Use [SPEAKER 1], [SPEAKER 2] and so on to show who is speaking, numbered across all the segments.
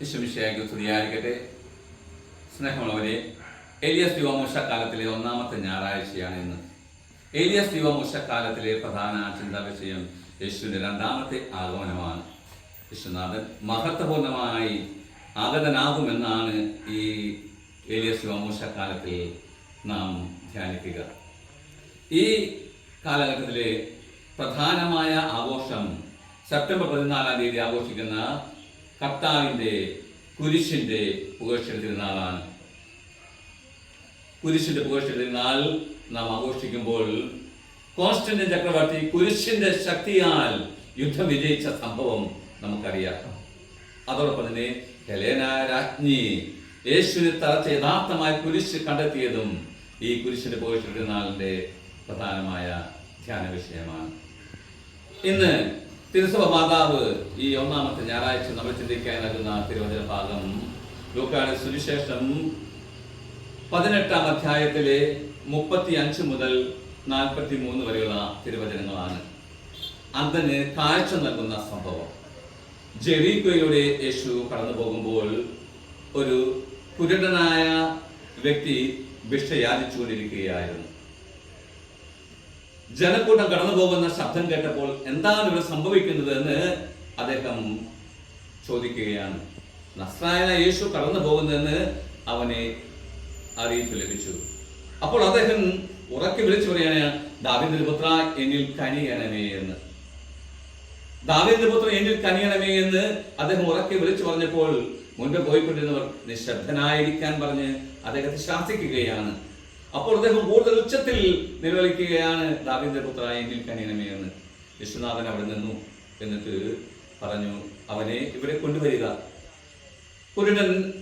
[SPEAKER 1] വിശ്വമിഷയാക്കി സ്തുതിയായിരിക്കട്ടെ സ്നേഹമുള്ളവരെ ഏലിയസ് കാലത്തിലെ ഒന്നാമത്തെ ഞായറാഴ്ചയാണ് ഇന്ന്. ഏലിയസ് കാലത്തിലെ പ്രധാന ചിന്താ വിഷയം യേശുവിന്റെ രണ്ടാമത്തെ ആഗമനമാണ്. വിശ്വനാഥൻ മഹത്വപൂർണമായി ആഗതനാകുമെന്നാണ് ഈ ഏലിയസ് കാലത്തിൽ നാം ധ്യാനിക്കുക. ഈ കാലഘട്ടത്തിലെ പ്രധാനമായ ആഘോഷം സെപ്റ്റംബർ പതിനാലാം തീയതി ആഘോഷിക്കുന്ന കർത്താവിന്റെ കുരിശിന്റെ പുകഴ്ച തിരുനാളാണ് കുരിശിന്റെ പുകഴ്ച തിരുനാൾ നാം ആഘോഷിക്കുമ്പോൾ കോസ്റ്റന്റെ ചക്രവർത്തി കുരിശിന്റെ ശക്തിയാൽ യുദ്ധം വിജയിച്ച സംഭവം നമുക്കറിയാം. അതോടൊപ്പം തന്നെ ഹെലേന രാജ്ഞി യേശുവിനെ തറച്ച് യഥാർത്ഥമായ കുരിശ് കണ്ടെത്തിയതും ഈ കുരിശിന്റെ തിരുനാളിന്റെ പ്രധാനമായ ധ്യാന വിഷയമാണ് ഇന്ന് തിരുസഭ മാതാവ് ഈ ഒന്നാമത്തെ ഞായറാഴ്ച നമ്മൾ ചിന്തിക്കാൻ നൽകുന്ന തിരുവചന ഭാഗം ലൂക്കാണ് സുവിശേഷം പതിനെട്ടാം അധ്യായത്തിലെ മുപ്പത്തി അഞ്ച് മുതൽ നാൽപ്പത്തി മൂന്ന് വരെയുള്ള തിരുവചനങ്ങളാണ്. അതിന് കാഴ്ച നൽകുന്ന സംഭവം. ജെറീക്കോയിലൂടെ യേശു കടന്നു പോകുമ്പോൾ ഒരു കുരുടനായ വ്യക്തി ഭിക്ഷ യാചിച്ചുകൊണ്ടിരിക്കുകയായിരുന്നു ജനക്കൂട്ടം കടന്നു പോകുന്ന ശബ്ദം കേട്ടപ്പോൾ എന്താണ് ഇവിടെ സംഭവിക്കുന്നത് എന്ന് അദ്ദേഹം ചോദിക്കുകയാണ്. നസ്രായന യേശു കടന്നു പോകുന്നതെന്ന് അവനെ അറിയിപ്പ് ലഭിച്ചു. അപ്പോൾ അദ്ദേഹം ഉറക്കി വിളിച്ചു പറയാണ് ദാവിന്ദ്രപുത്ര പുത്ര എന്നിൽ കനിയണമേ എന്ന്. ദാവിന്ദ്രപുത്ര പുത്ര എന്നിൽ കനിയണമേ എന്ന് അദ്ദേഹം ഉറക്കി വിളിച്ചു പറഞ്ഞപ്പോൾ മുൻപ് പോയിക്കൊണ്ടിരുന്നവർ നിശബ്ദനായിരിക്കാൻ പറഞ്ഞ് അദ്ദേഹത്തെ ശാസിക്കുകയാണ്. അപ്പോൾ അദ്ദേഹം കൂടുതൽ ഉച്ചത്തിൽ നിലവിളിക്കുകയാണ് ദാവിന്റെ പുത്ര എങ്കിൽ കനിയണമേ എന്ന്. വിശ്വനാഥൻ അവിടെ നിന്നു. എന്നിട്ട് പറഞ്ഞു അവനെ ഇവിടെ കൊണ്ടുവരിക. കുരുടൻ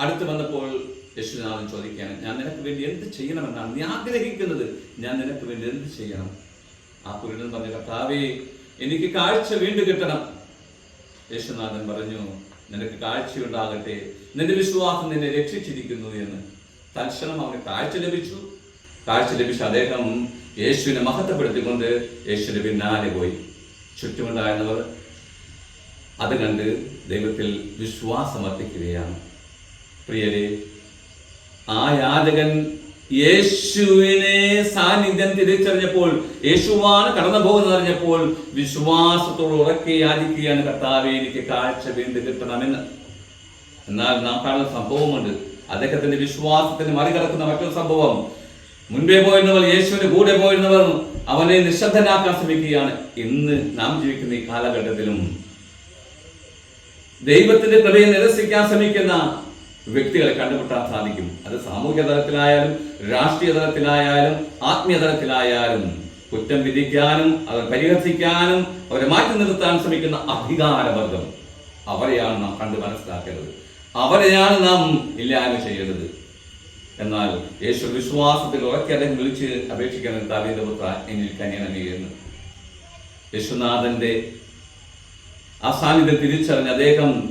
[SPEAKER 1] അടുത്ത് വന്നപ്പോൾ യശുനാഥൻ ചോദിക്കുകയാണ് ഞാൻ നിനക്ക് വേണ്ടി എന്ത് ചെയ്യണമെന്നാണ്? നീ ആഗ്രഹിക്കുന്നത് ഞാൻ നിനക്ക് വേണ്ടി എന്ത് ചെയ്യണം? ആ കുരുടൻ പറഞ്ഞു കർത്താവേ എനിക്ക് കാഴ്ച വീണ്ടും കിട്ടണം. യേശുനാഥൻ പറഞ്ഞു നിനക്ക് കാഴ്ചയുണ്ടാകട്ടെ. നിന്റെ വിശ്വാസം നിന്നെ രക്ഷിച്ചിരിക്കുന്നു എന്ന്. തൽക്ഷണം അവന് കാഴ്ച ലഭിച്ചു. കാഴ്ച ലഭിച്ച അദ്ദേഹം യേശുവിനെ മഹത്വപ്പെടുത്തിക്കൊണ്ട് യേശുവിന്റെ പിന്നാലെ പോയി. ചുറ്റുമുണ്ടായിരുന്നവർ അത് കണ്ട് ദൈവത്തിൽ വിശ്വാസം അർപ്പിക്കുകയാണ്. പ്രിയരെ ആ യാചകൻ യേശുവിനെ സാന്നിധ്യം തിരിച്ചറിഞ്ഞപ്പോൾ യേശുവാണ് കടന്നു പോകുന്നത് അറിഞ്ഞപ്പോൾ വിശ്വാസത്തോട് ഉറക്കെ യാചിക്കുകയാണ് കർത്താവെ എനിക്ക് കാഴ്ച വീണ്ടും കിട്ടണമെന്ന്. എന്നാൽ നാം കാണുന്ന സംഭവമുണ്ട്. അദ്ദേഹത്തിന്റെ വിശ്വാസത്തിന് മറികടക്കുന്ന മറ്റൊരു സംഭവം. മുൻപേ പോയിരുന്നവർ യേശുവിന് കൂടെ പോയിരുന്നവർ അവനെ നിശബ്ദനാക്കാൻ ശ്രമിക്കുകയാണ്. ഇന്ന് നാം ജീവിക്കുന്ന ഈ കാലഘട്ടത്തിലും ദൈവത്തിന്റെ കൃപയെ നിരസിക്കാൻ ശ്രമിക്കുന്ന വ്യക്തികളെ കണ്ടുമുട്ടാൻ സാധിക്കും. അത് സാമൂഹ്യ തലത്തിലായാലും രാഷ്ട്രീയ തലത്തിലായാലും ആത്മീയ തലത്തിലായാലും കുറ്റം വിധിക്കാനും അവർ പരിഹസിക്കാനും അവരെ മാറ്റി നിർത്താൻ ശ്രമിക്കുന്ന അധികാരവർഗം അവരെയാണ് നാം കണ്ട് മനസ്സിലാക്കേണ്ടത്. അവരെയാണ് നാം ഇല്ലായ്മ ചെയ്യേണ്ടത്. എന്നാൽ യേശു വിശ്വാസത്തിൽ ഉറക്കെ അദ്ദേഹം വിളിച്ച് അപേക്ഷിക്കണം ദാവീദ് പുത്ര എന്നിൽ കനിയണമേ എന്ന്. യേശുനാഥന്റെ ആ സാന്നിധ്യം തിരിച്ചറിഞ്ഞ് അദ്ദേഹം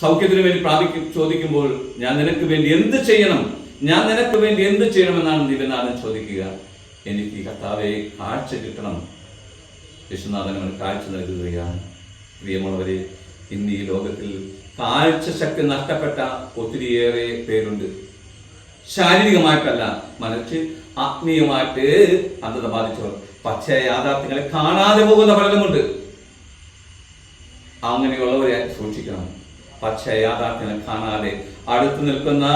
[SPEAKER 1] സൗഖ്യത്തിന് വേണ്ടി പ്രാപിക്കും ചോദിക്കുമ്പോൾ ഞാൻ നിനക്ക് വേണ്ടി എന്ത് ചെയ്യണം? ഞാൻ നിനക്ക് വേണ്ടി എന്ത് ചെയ്യണമെന്നാണ് ദിവനാഥൻ ചോദിക്കുക. എനിക്ക് കർത്താവെ കാഴ്ച കിട്ടണം. യേശുനാഥൻ അവന് കാഴ്ച നൽകുകയാണ്. പ്രിയമുള്ളവരെ ഇന്ന് ഈ ലോകത്തിൽ കാഴ്ച ശക്തി നഷ്ടപ്പെട്ട ഒത്തിരിയേറെ പേരുണ്ട്. ശാരീരികമായിട്ടല്ല മനസ്സ് ആത്മീയമായിട്ട് അന്ധത ബാധിച്ചവർ. പക്ഷേ യാഥാർത്ഥ്യങ്ങളെ കാണാതെ പോകുന്ന പലരുമുണ്ട്. അങ്ങനെയുള്ളവരെ സൂക്ഷിക്കണം. പക്ഷേ യാഥാർത്ഥ്യങ്ങൾ കാണാതെ അടുത്ത് നിൽക്കുന്ന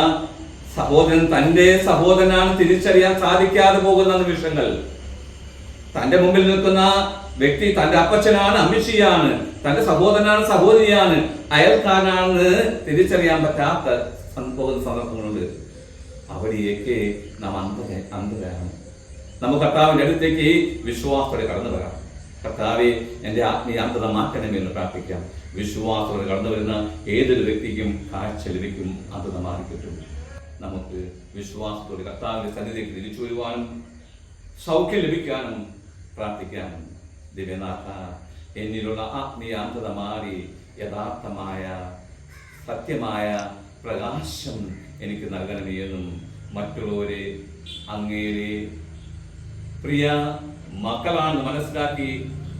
[SPEAKER 1] സഹോദരൻ തന്റെ സഹോദരനാണ് തിരിച്ചറിയാൻ സാധിക്കാതെ പോകുന്ന നിമിഷങ്ങൾ. തന്റെ മുമ്പിൽ നിൽക്കുന്ന വ്യക്തി തന്റെ അപ്പച്ചനാണ് അമ്മിഷിയാണ് തന്റെ സഹോദരനാണ് സഹോദരിയാണ് അയൽക്കാരനാണ് തിരിച്ചറിയാൻ പറ്റാത്ത സംഭവ സന്ദർഭങ്ങളുണ്ട് അവിടെയൊക്കെ നാം അന്ധ അന്ധരാണ്. നമുക്ക് കർത്താവിന്റെ അടുത്തേക്ക് വിശ്വാസത്തോടെ കടന്നു വരാം. കർത്താവെ എന്റെ ആത്മീയ അന്ധത മാറ്റണമേ എന്ന് പ്രാർത്ഥിക്കാം. വിശ്വാസത്തോടെ കടന്നു വരുന്ന ഏതൊരു വ്യക്തിക്കും കാഴ്ച ലഭിക്കും അന്ധത മാറിക്കിട്ടും നമുക്ക് വിശ്വാസത്തോടെ കർത്താവിന്റെ സന്നിധിക്ക് തിരിച്ചു വരുവാനും സൗഖ്യം ലഭിക്കാനും പ്രാർത്ഥിക്കാനും ദിവ്യനാഥ എന്നിലുള്ള ആത്മീയ അന്ധത മാറി യഥാർത്ഥമായ സത്യമായ പ്രകാശം എനിക്ക് നൽകണമേ എന്നും മറ്റുള്ളവരെ അങ്ങേരെ പ്രിയ മക്കളാണെന്ന് മനസ്സിലാക്കി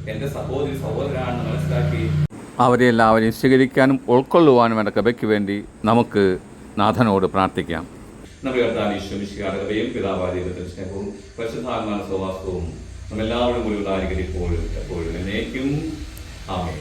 [SPEAKER 1] എന്റെ സഹോദരി സഹോദരാണെന്ന് മനസ്സിലാക്കി അവരെ എല്ലാവരെയും സ്വീകരിക്കാനും ഉൾക്കൊള്ളുവാനും എന്റെ കൃപയ്ക്ക് വേണ്ടി നമുക്ക് നാഥനോട് പ്രാർത്ഥിക്കാം. നമ്മുടെ ഈശ്വരം ഈശ്വമിശികാരകയും പിതാവായ ദൈവത്തിന്റെ സ്നേഹവും പരിശുദ്ധാത്മാന സൗവാസവും നമ്മെല്ലാവരും കൂടി ഉണ്ടായിരിക്കും ഇപ്പോഴും എപ്പോഴും എന്നേക്കും ആമേൻ.